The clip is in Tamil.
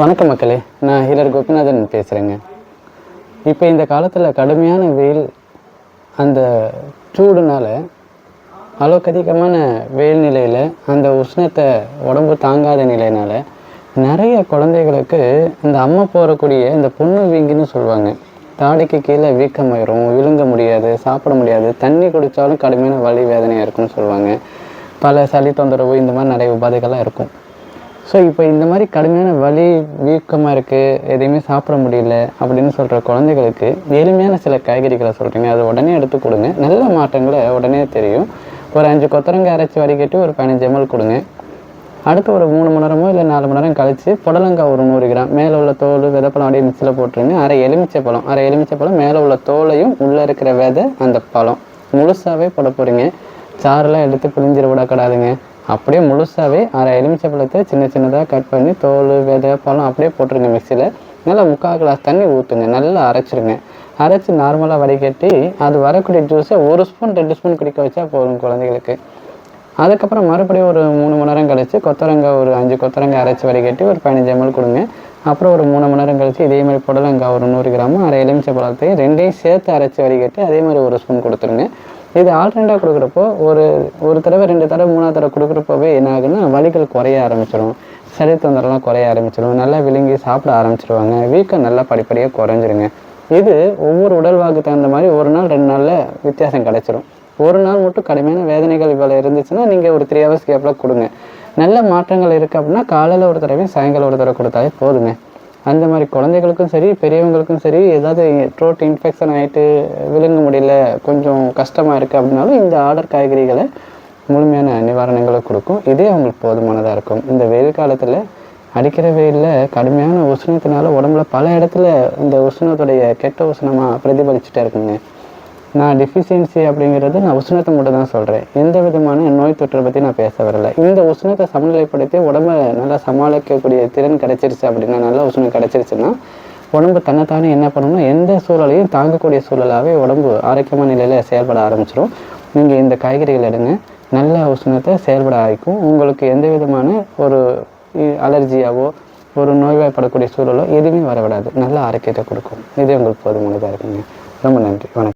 வணக்கம் மக்களே. நான் ஹீரர் கோபிநாதன் பேசுகிறேங்க இப்போ இந்த காலத்தில் கடுமையான வெயில் அந்த சூடுனால அளவுக்கதிகமான வெயில் நிலையில் அந்த உஷ்ணத்தை உடம்பு தாங்காத நிலையினால நிறைய குழந்தைகளுக்கு இந்த அம்மா போகக்கூடிய இந்த புண்ணு வீங்கின்னு சொல்லுவாங்க. தாடிக்கு கீழே வீக்கமாயிரும் விழுங்க முடியாது சாப்பிட முடியாது தண்ணி குடித்தாலும் கடுமையான வலி வேதனையாக இருக்கும்னு சொல்லுவாங்க. பல சளி தொந்தரவு இந்த மாதிரி நிறைய உபாதைகள்லாம் இருக்கும். ஸோ இப்போ இந்த மாதிரி கடுமையான வலி வீக்கமாக இருக்குது எதையுமே சாப்பிட முடியல அப்படின்னு சொல்கிற குழந்தைகளுக்கு எளிமையான சில காய்கறிகளை சொல்கிறீங்க அதை உடனே எடுத்து கொடுங்க. நல்ல மாற்றங்களை உடனே தெரியும். ஒரு அஞ்சு கொத்தரங்காய் அரைச்சி வடிகட்டி ஒரு பதினஞ்சு எம்எல் கொடுங்க. அடுத்து ஒரு மூணு மணி நேரமோ இல்லை நாலு மணி நேரம் கழித்து புடலங்காய் ஒரு நூறு கிராம் மேலே உள்ள தோல் விதைப்பழம் அப்படியே மிக்சியில் போட்டுருங்க. அரை எலுமிச்சை பழம் அரை எலுமிச்சை பழம் மேலே உள்ள தோலையும் உள்ளே இருக்கிற விதை அந்த பழம். முழுசாகவே போட போகிறீங்க சாறுலாம் எடுத்து பிழிஞ்சிட விடக்கூடாதுங்க அப்படியே முழுசாகவே அரை எலுமிச்சை பழத்தை சின்ன சின்னதாக கட் பண்ணி தோல் விதை பழம் அப்படியே போட்டுருங்க மிக்சியில் நல்லா முக்கால் கிளாஸ் தண்ணி ஊற்றுங்க நல்லா அரைச்சிருங்க. அரைச்சி நார்மலாக வடிகட்டி அது வரக்கூடிய ஜூஸை ஒரு ஸ்பூன் ரெண்டு ஸ்பூன் குடிக்க வச்சா போதும் குழந்தைகளுக்கு. அதுக்கப்புறம் மறுபடியும் ஒரு மூணு மணி நேரம் கழித்து கொத்தரங்காய் ஒரு அஞ்சு கொத்தரங்காய் அரைச்சி வடிகட்டி ஒரு பதினஞ்சு எம்எல் கொடுங்க. அப்புறம் ஒரு மூணு மணி நேரம் கழித்து இதே மாதிரி புடலங்காய் ஒரு நூறு கிராம் அரை எலுமிச்சை பழத்தையும் ரெண்டையும் சேர்த்து அரைச்சி வடிகட்டி அதே மாதிரி ஒரு ஸ்பூன் கொடுத்துருங்க. இது ஆல்டர்னேட்டாக கொடுக்குறப்போ ஒரு ஒரு தடவை ரெண்டு தடவை மூணாவது தடவை கொடுக்குறப்போவே என்ன ஆகுதுன்னா வலிகள் குறைய ஆரம்பிச்சிடும் சளி தொந்தரெல்லாம் குறைய ஆரம்பிச்சிடும் நல்லா விழுங்கி சாப்பிட ஆரம்பிச்சிடுவாங்க வீக்கம் நல்லா படிப்படியாக குறைஞ்சிருங்க. இது ஒவ்வொரு உடல்வாக்கு தகுந்த மாதிரி ஒரு நாள் ரெண்டு நாளில் வித்தியாசம் கிடைச்சிரும். ஒரு நாள் மட்டும் கடுமையான வேதனைகள் இவ்வளோ இருந்துச்சுன்னா நீங்கள் ஒரு த்ரீ ஹவர்ஸ் கேப்பில் கொடுங்க. நல்ல மாற்றங்கள் இருக்குது அப்படின்னா காலையில் ஒரு தடவையும் சாயங்காலம் ஒரு தடவை கொடுத்தாலே போதுங்க. அந்த மாதிரி குழந்தைகளுக்கும் சரி பெரியவங்களுக்கும் சரி ஏதாவது த்ரோட் இன்ஃபெக்ஷன் ஆகிட்டு விழுங்க முடியல கொஞ்சம் கஷ்டமாக இருக்குது அப்படின்னாலும் இந்த ஆர்டர் காய்கறிகளை முழுமையான நிவாரணங்களை கொடுக்கும். இதே அவங்களுக்கு போதுமானதாக இருக்கும். இந்த வெயில் காலத்தில் அடிக்கிற வெயிலில் கடுமையான உஷ்ணத்தினால உடம்புல பல இடத்துல இந்த உஷ்ணத்துடைய கெட்ட உஷ்ணமாக பிரதிபலிச்சுட்டே இருக்குங்க. நான் டெஃபிஷியன்சி அப்படிங்கிறது நான் உஷ்ணத்தை மட்டும் தான் சொல்கிறேன் எந்த விதமான நோய் தொற்றை பற்றி நான் பேச வரல. இந்த உஷ்ணத்தை சமநிலைப்படுத்தி உடம்பை நல்லா சமாளிக்கக்கூடிய திறன் கிடைச்சிருச்சு அப்படின்னா நல்லா உஷ்ணம் கிடைச்சிருச்சுன்னா உடம்பு தன்னைத்தானே என்ன பண்ணணும்னா எந்த சூழலையும் தாங்கக்கூடிய சூழலாகவே உடம்பு ஆரோக்கியமான நிலையில் செயல்பட ஆரம்பிச்சிடும் நீங்கள் இந்த காய்கறிகள் எடுங்க. நல்ல உஷ்ணத்தை செயல்பட ஆரம்பிக்கும். உங்களுக்கு எந்த விதமான ஒரு அலர்ஜியாவோ ஒரு நோய்வாய்ப்படக்கூடிய சூழலோ எதுவுமே வரவிடாது. நல்ல ஆரோக்கியத்தை கொடுக்கும். இது உங்களுக்கு போதுமானதாக இருக்குங்க. ரொம்ப நன்றி. வணக்கம்.